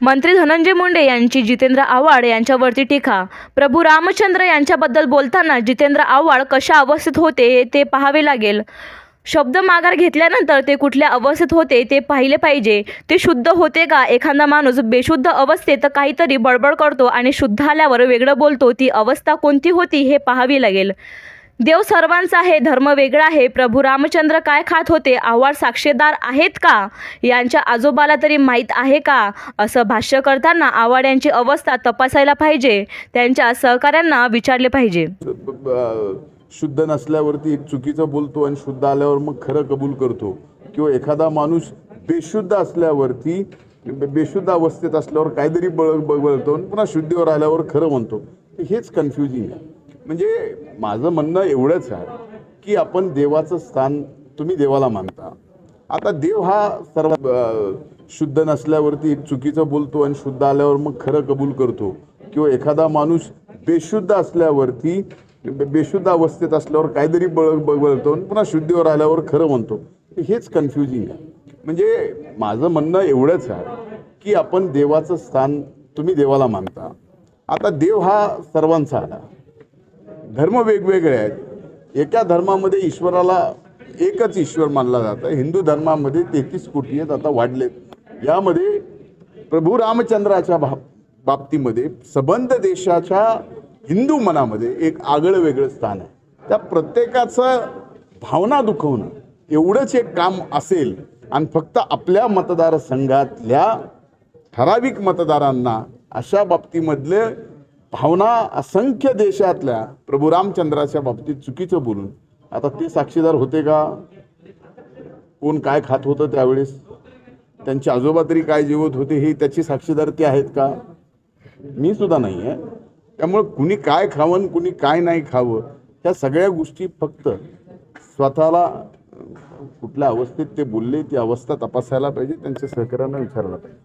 मंत्री धनंजय मुंडे यांची जितेंद्र आव्हाड यांच्यावरती टीका. प्रभू रामचंद्र यांच्याबद्दल बोलताना जितेंद्र आव्हाड कशा अवस्थेत होते ते पाहावे लागेल. शब्द माघार घेतल्यानंतर ते कुठल्या अवस्थेत होते ते पाहिले पाहिजे. ते शुद्ध होते का? एखादा माणूस बेशुद्ध अवस्थेत काहीतरी बडबड करतो आणि शुद्ध आल्यावर वेगळं बोलतो ती अवस्था कोणती होती हे पाहावी लागेल. देव सर्वांचा आहे धर्म वेगळा आहे. प्रभू रामचंद्र काय खात होते? आव्हाड साक्षीदार आहेत का? यांच्या आजोबाला तरी माहीत आहे का? असं भाष्य करताना आव्हाड यांची अवस्था तपासायला पाहिजे. त्यांच्या सहकाऱ्यांना विचारले पाहिजे. शुद्ध नसल्यावरती एक चुकीचं बोलतो आणि शुद्ध आल्यावर मग खरं कबूल करतो. किंवा एखादा माणूस बेशुद्ध असल्यावरती बेशुद्ध अवस्थेत असल्यावर काहीतरी बळ ब- आणि पुन्हा शुद्धीवर आल्यावर खरं म्हणतो. हेच कन्फ्युजिंग आहे. म्हणजे माझं म्हणणं एवढंच आहे की आपण देवाचं स्थान तुम्ही देवाला मानता. आता देव हा सर्व शुद्ध नसल्यावरती एक चुकीचं बोलतो आणि शुद्ध आल्यावर मग खरं कबूल करतो. किंवा एखादा माणूस बेशुद्ध असल्यावरती बेशुद्ध अवस्थेत असल्यावर काहीतरी बळ ब- पुन्हा शुद्धीवर आल्यावर खरं म्हणतो. हेच कन्फ्युजिंग आहे. म्हणजे माझं म्हणणं एवढंच आहे की आपण देवाचं स्थान तुम्ही देवाला मानता. आता देव हा सर्वांचा आला धर्म वेगवेगळे आहेत. एका धर्मामध्ये ईश्वराला एकच ईश्वर मानला जातं हिंदू धर्मामध्ये तेहतीस कोटी आहेत आता वाढलेत. यामध्ये प्रभू रामचंद्राच्या भा बाबतीमध्ये सबंध देशाच्या हिंदू मनामध्ये एक आगळं वेगळं स्थान आहे. त्या प्रत्येकाचं भावना दुखवणं एवढंच एक काम असेल आणि फक्त आपल्या मतदारसंघातल्या ठराविक मतदारांना अशा बाबतीमधले भावना असंख्य देशातल्या प्रभू रामचंद्राच्या बाबतीत चुकीचं बोलून. आता ते साक्षीदार होते का? कोण काय खात होतं त्यावेळेस? त्यांचे आजोबा तरी काय जेवत होते हे त्याची साक्षीदार ते आहेत का? मी सुद्धा नाही आहे त्यामुळं कुणी काय खावं कुणी काय नाही खावं ह्या सगळ्या गोष्टी फक्त स्वतःला कुठल्या अवस्थेत ते बोलले ती अवस्था तपासायला पाहिजे त्यांच्या सहकार्यांना विचारायला पाहिजे.